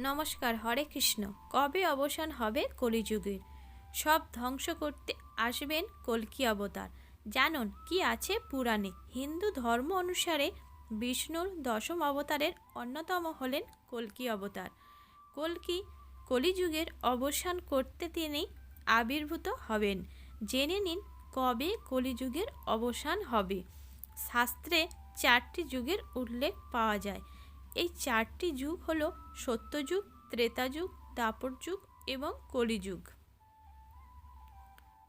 নমস্কার, হরে কৃষ্ণ। কবে অবসান হবে কলিযুগের? সব ধ্বংস করতে আসবেন কল্কি অবতার। জানুন, কি আছে পুরাণে? হিন্দু ধর্ম অনুসারে বিষ্ণুর দশম অবতারের অন্যতম হলেন কল্কি অবতার। কল্কি, কলিযুগের অবসান করতে তিনি আবির্ভূত হবেন। জেনে নিন কবে কলিযুগের অবসান হবে। শাস্ত্রে চারটি যুগের উল্লেখ পাওয়া যায়। এই চারটি যুগ হল সত্যযুগ, ত্রেতাযুগ দাপর যুগ এবং কলিযুগ।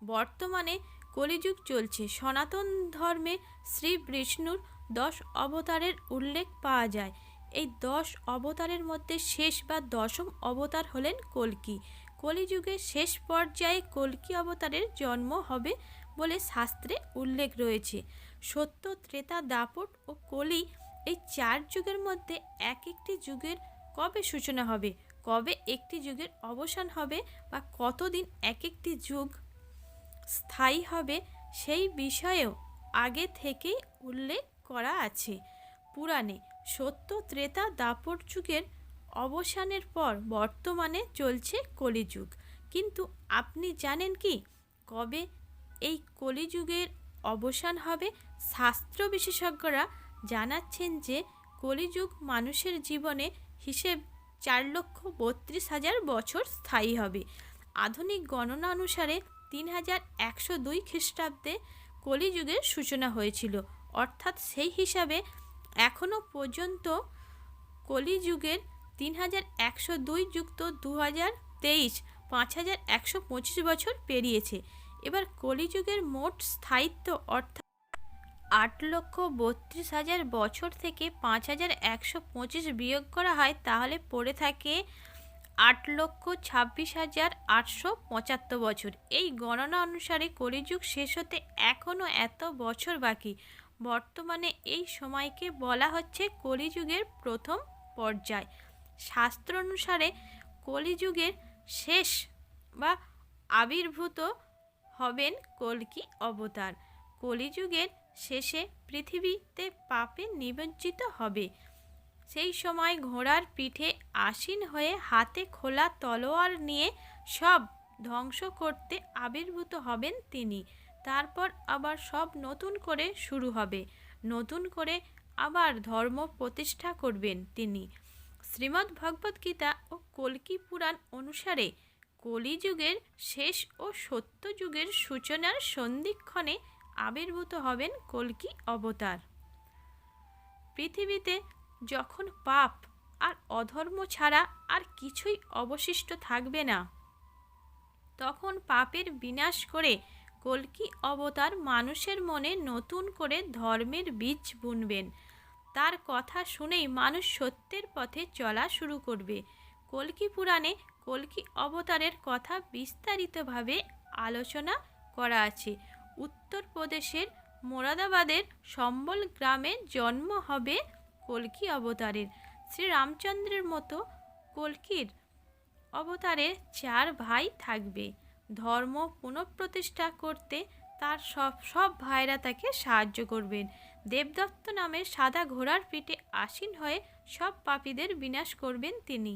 বর্তমানে কলিযুগ চলছে। সনাতন ধর্মে শ্রী বিষ্ণুর দশ অবতারের উল্লেখ পাওয়া যায়। এই দশ অবতারের মধ্যে শেষ বা দশম অবতার হলেন কল্কি। কলিযুগের শেষ পর্যায়ে কল্কি অবতারের জন্ম হবে বলে শাস্ত্রে উল্লেখ রয়েছে। সত্য, ত্রেতা, দাপট ও কলি এই চার যুগের মধ্যে এক একটি যুগের কবে সূচনা হবে? কবে একটি যুগের অবসান হবে? বা কতদিন এক একটি যুগ স্থায়ী হবে? সেই বিষয়েও আগে থেকেই উল্লেখ করা আছে। পুরাণে সত্য ত্রেতা দাপর যুগের অবসানের পর বর্তমানে চলছে কলিযুগ। কিন্তু আপনি জানেন কি? কবে এই কলিযুগের অবসান হবে? শাস্ত্র বিশেষজ্ঞরা জানাচ্ছেন যে কলিযুগ মানুষের জীবনে হিসেব চার লক্ষ বত্রিশ হাজার বছর স্থায়ী হবে। আধুনিক গণনা অনুসারে তিন হাজার একশো দুই খ্রিস্টাব্দে কলিযুগের সূচনা হয়েছিল। অর্থাৎ সেই হিসাবে এখনও পর্যন্ত কলিযুগের তিন হাজার একশো দুই যুক্ত দু হাজার তেইশ পাঁচ হাজার একশো পঁচিশ বছর পেরিয়েছে। এবার কলিযুগের মোট স্থায়িত্ব অর্থাৎ আট লক্ষ বত্রিশ হাজার বছর থেকে পাঁচ হাজার একশো পঁচিশ বিয়োগ করা হয়, তাহলে পড়ে থাকে আট লক্ষ ছাব্বিশ হাজার আটশো পঁচাত্তর বছর। এই গণনা অনুসারে কলিযুগ শেষ হতে এখনও এত বছর বাকি। বর্তমানে এই সময়কে বলা হচ্ছে কলিযুগের প্রথম পর্যায়। শাস্ত্র অনুসারে কলিযুগের শেষ বা আবির্ভূত হবেন কলকি অবতার। কলিযুগের শেষে পৃথিবীতে পাপে নিমজ্জিত হবে। সেই সময় ঘোড়ার পিঠে আসীন হয়ে হাতে খোলা তলোয়ার নিয়ে সব ধ্বংস করতে আবির্ভূত হবেন তিনি। তারপর আবার সব নতুন করে শুরু হবে। নতুন করে আবার ধর্ম প্রতিষ্ঠা করবেন তিনি। শ্রীমদ্ ভগবদ্গীতা ও কল্কি পুরাণ অনুসারে কলিযুগের শেষ ও সত্যযুগের সূচনার সন্ধিক্ষণে আবির্ভূত হবেন কল্কি অবতার। পৃথিবীতে যখন পাপ আর অধর্ম ছাড়া আর কিছুই অবশিষ্ট থাকবে না, তখন পাপের বিনাশ করে কল্কি অবতার মানুষের মনে নতুন করে ধর্মের বীজ বুনবেন। তার কথা শুনেই মানুষ সত্যের পথে চলা শুরু করবে। কল্কি পুরাণে কল্কি অবতারের কথা বিস্তারিতভাবে আলোচনা করা আছে। উত্তরপ্রদেশের মোরাদাবাদের সম্বল গ্রামে জন্ম হবে কল্কি অবতারের। শ্রীরামচন্দ্রের মতো কল্কির অবতারে চার ভাই থাকবে। ধর্ম পুনঃপ্রতিষ্ঠা করতে তার সব সব ভাইরা তাকে সাহায্য করবেন। দেবদত্ত নামের সাদা ঘোড়ার পিঠে আসীন হয়ে সব পাপীদের বিনাশ করবেন তিনি।